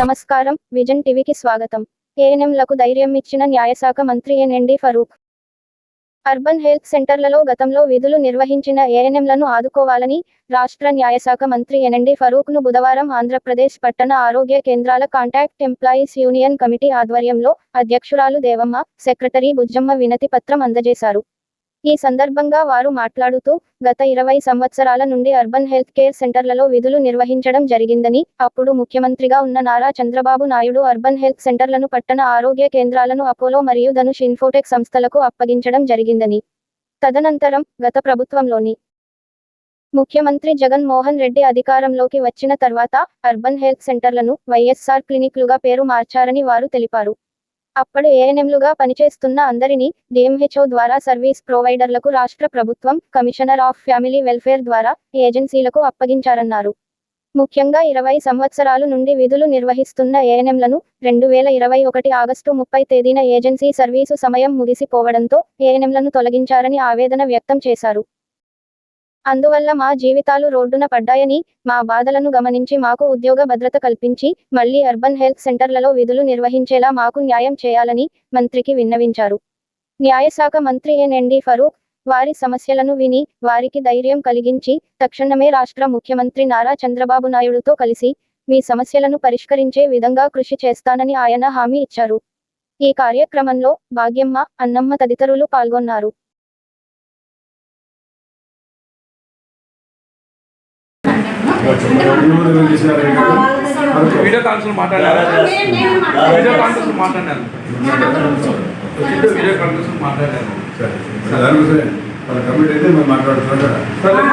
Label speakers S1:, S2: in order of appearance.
S1: నమస్కారం. విజన్ టీవీకి స్వాగతం. ఏఎన్ఎంలకు ధైర్యం ఇచ్చిన న్యాయశాఖ మంత్రి ఎన్ఎండి ఫరూక్. అర్బన్ హెల్త్ సెంటర్లలో గతంలో విధులు నిర్వహించిన ఏఎన్ఎంలను ఆదుకోవాలని రాష్ట్ర న్యాయశాఖ మంత్రి ఎన్ఎండి ఫరూక్ను బుధవారం ఆంధ్రప్రదేశ్ పట్టణ ఆరోగ్య కేంద్రాల కాంటాక్ట్ ఎంప్లాయీస్ యూనియన్ కమిటీ ఆధ్వర్యంలో అధ్యక్షురాలు దేవమ్మ సెక్రటరీ బుజ్జమ్మ వినతి పత్రం అందజేశారు. ఈ సందర్భంగా వారు మాట్లాడుతూ గత ఇరవై సంవత్సరాల నుండి అర్బన్ హెల్త్ కేర్ సెంటర్లలో విధులు నిర్వహించడం జరిగిందని అప్పుడు ముఖ్యమంత్రిగా ఉన్న నారా చంద్రబాబు నాయుడు అర్బన్ హెల్త్ సెంటర్లను పట్టణ ఆరోగ్య కేంద్రాలను అపోలో మరియు ధనుష్ ఇన్ఫోటెక్ సంస్థలకు అప్పగించడం జరిగిందని. తదనంతరం గత ప్రభుత్వంలోని ముఖ్యమంత్రి జగన్ మోహన్ రెడ్డి అధికారంలోకి వచ్చిన తర్వాత అర్బన్ హెల్త్ సెంటర్లను వైఎస్ఆర్ క్లినిక్లుగా పేరు మార్చారని వారు తెలిపారు. అప్పుడు ఏఎన్ఎంలుగా పనిచేస్తున్న అందరినీ డిఎంహెచ్ఓ ద్వారా సర్వీస్ ప్రొవైడర్లకు రాష్ట్ర ప్రభుత్వం కమిషనర్ ఆఫ్ ఫ్యామిలీ వెల్ఫేర్ ద్వారా ఏజెన్సీలకు అప్పగించారన్నారు. ముఖ్యంగా ఇరవై సంవత్సరాలు నుండి విధులు నిర్వహిస్తున్న ఏఎన్ఎంలను రెండు వేల ఇరవై ఒకటి ఆగస్టు ముప్పై తేదీన ఏజెన్సీ సర్వీసు సమయం ముగిసిపోవడంతో ఏఎన్ఎంలను తొలగించారని ఆవేదన వ్యక్తం చేశారు. అందువల్ల మా జీవితాలు రోడ్డున పడ్డాయని మా బాధలను గమనించి మాకు ఉద్యోగ భద్రత కల్పించి మళ్ళీ అర్బన్ హెల్త్ సెంటర్లలో విధులు నిర్వహించేలా మాకు న్యాయం చేయాలని మంత్రికి విన్నవించారు. న్యాయశాఖ మంత్రి ఎన్ఎండి ఫరూక్ వారి సమస్యలను విని వారికి ధైర్యం కలిగించి తక్షణమే రాష్ట్ర ముఖ్యమంత్రి నారా చంద్రబాబు నాయుడుతో కలిసి మీ సమస్యలను పరిష్కరించే విధంగా కృషి చేస్తానని ఆయన హామీ ఇచ్చారు. ఈ కార్యక్రమంలో భాగ్యమ్మ అన్నమ్మ తదితరులు పాల్గొన్నారు.
S2: వీడియో కాన్ఫరెన్స్ మాట్లాడారా? వీడియో కాన్ఫరెన్స్ మాట్లాడారు వీడియో కాన్ఫరెన్స్ మాట్లాడారు
S3: దానికోసమే మన కమిటీ అయితే మనం మాట్లాడుతున్నాం